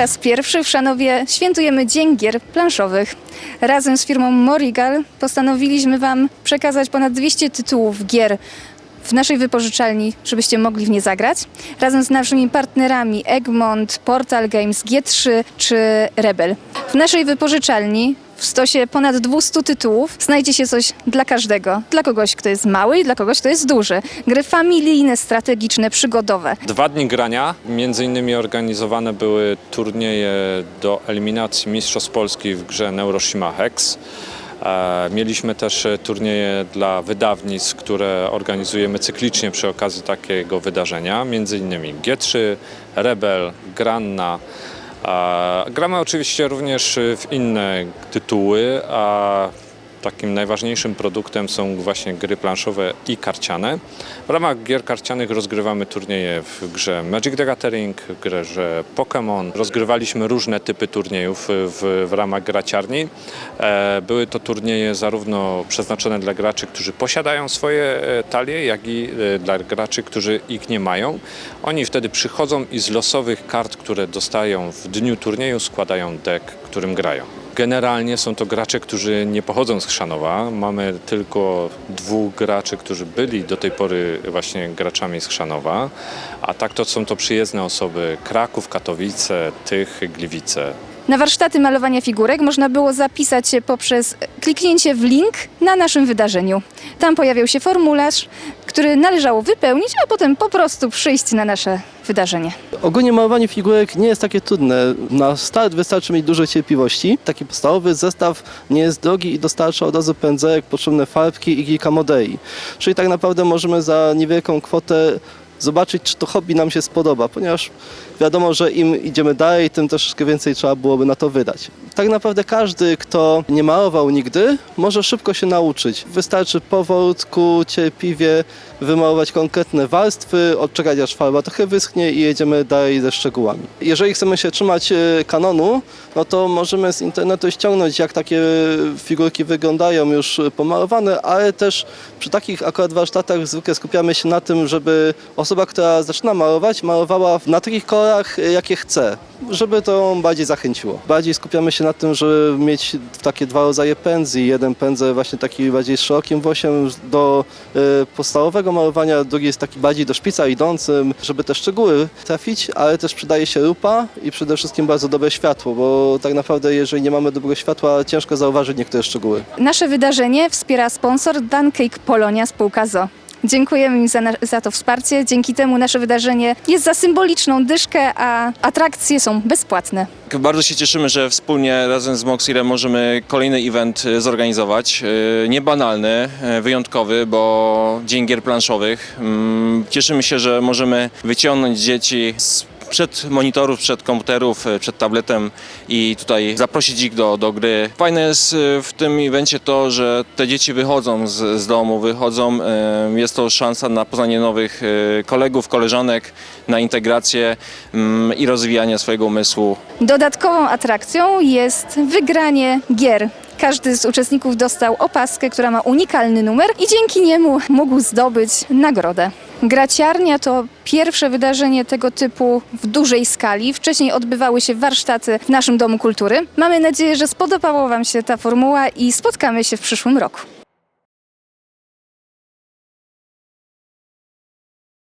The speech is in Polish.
raz pierwszy w Szanowie świętujemy Dzień Gier Planszowych. Razem z firmą Morigal postanowiliśmy Wam przekazać ponad 200 tytułów gier w naszej wypożyczalni, żebyście mogli w nie zagrać. Razem z naszymi partnerami Egmont, Portal Games, G3 czy Rebel. W naszej wypożyczalni w stosie ponad 200 tytułów znajdzie się coś dla każdego. Dla kogoś, kto jest mały i dla kogoś, kto jest duży. Gry familijne, strategiczne, przygodowe. Dwa dni grania, między innymi organizowane były turnieje do eliminacji Mistrzostw Polski w grze Neuroshima Hex. E, Mieliśmy też turnieje dla wydawnictw, które organizujemy cyklicznie przy okazji takiego wydarzenia, między innymi G3, Rebel, Granna. Gramy oczywiście również w inne tytuły, a takim najważniejszym produktem są właśnie gry planszowe i karciane. W ramach gier karcianych rozgrywamy turnieje w grze Magic the Gathering, w grze Pokémon. Rozgrywaliśmy różne typy turniejów w, w ramach graciarni. E, Były to turnieje zarówno przeznaczone dla graczy, którzy posiadają swoje e, talie, jak i e, dla graczy, którzy ich nie mają. Oni wtedy przychodzą i z losowych kart, które dostają w dniu turnieju, składają deck, którym grają. Generalnie są to gracze, którzy nie pochodzą z Chrzanowa. Mamy tylko dwóch graczy, którzy byli do tej pory właśnie graczami z Chrzanowa, a tak to są to przyjezdne osoby Kraków, Katowice, Tych, Gliwice. Na warsztaty malowania figurek można było zapisać się poprzez kliknięcie w link na naszym wydarzeniu. Tam pojawiał się formularz, który należało wypełnić, a potem po prostu przyjść na nasze wydarzenie. Ogólnie malowanie figurek nie jest takie trudne. Na start wystarczy mieć dużo cierpliwości. Taki podstawowy zestaw nie jest drogi i dostarcza od razu pędzelek, potrzebne farbki i kilka modeli. Czyli tak naprawdę możemy za niewielką kwotę zobaczyć, czy to hobby nam się spodoba, ponieważ wiadomo, że im idziemy dalej, tym troszeczkę więcej trzeba byłoby na to wydać. Tak naprawdę każdy, kto nie malował nigdy, może szybko się nauczyć. Wystarczy powolutku, cierpliwie wymalować konkretne warstwy, odczekać aż farba trochę wyschnie i jedziemy dalej ze szczegółami. Jeżeli chcemy się trzymać e, kanonu, no to możemy z internetu ściągnąć, jak takie figurki wyglądają już pomalowane, ale też przy takich akurat warsztatach zwykle skupiamy się na tym, żeby osoba, która zaczyna malować, malowała na takich kolorach, e, jakie chce, żeby to bardziej zachęciło. Bardziej skupiamy się na tym, żeby mieć takie dwa rodzaje pędzli. Jeden pędzel właśnie taki bardziej z szerokim włosiem do e, podstawowego malowania, drugi jest taki bardziej do szpica idącym, żeby te szczegóły trafić, ale też przydaje się lupa i przede wszystkim bardzo dobre światło, bo tak naprawdę jeżeli nie mamy dobrego światła, ciężko zauważyć niektóre szczegóły. Nasze wydarzenie wspiera sponsor Duncake Polonia spółka ZO. Dziękujemy im za, za to wsparcie. Dzięki temu nasze wydarzenie jest za symboliczną dyszkę, a atrakcje są bezpłatne. Bardzo się cieszymy, że wspólnie razem z Moxirem możemy kolejny event e, zorganizować. E, Niebanalny, e, wyjątkowy, bo Dzień Gier Planszowych. Mm, Cieszymy się, że możemy wyciągnąć dzieci z przed monitorów, przed komputerów, e, przed tabletem i tutaj zaprosić ich do, do gry. Fajne jest e, w tym evencie to, że te dzieci wychodzą z, z domu, wychodzą, e, jest to szansa na poznanie nowych kolegów, koleżanek, na integrację mm, i rozwijanie swojego umysłu Dodatkową atrakcją jest wygranie gier. Każdy z uczestników dostał opaskę, która ma unikalny numer i dzięki niemu mógł zdobyć nagrodę. Graciarnia to pierwsze wydarzenie tego typu w dużej skali. Wcześniej odbywały się warsztaty w naszym Domu Kultury. Mamy nadzieję, że spodobała Wam się ta formuła i spotkamy się w przyszłym roku.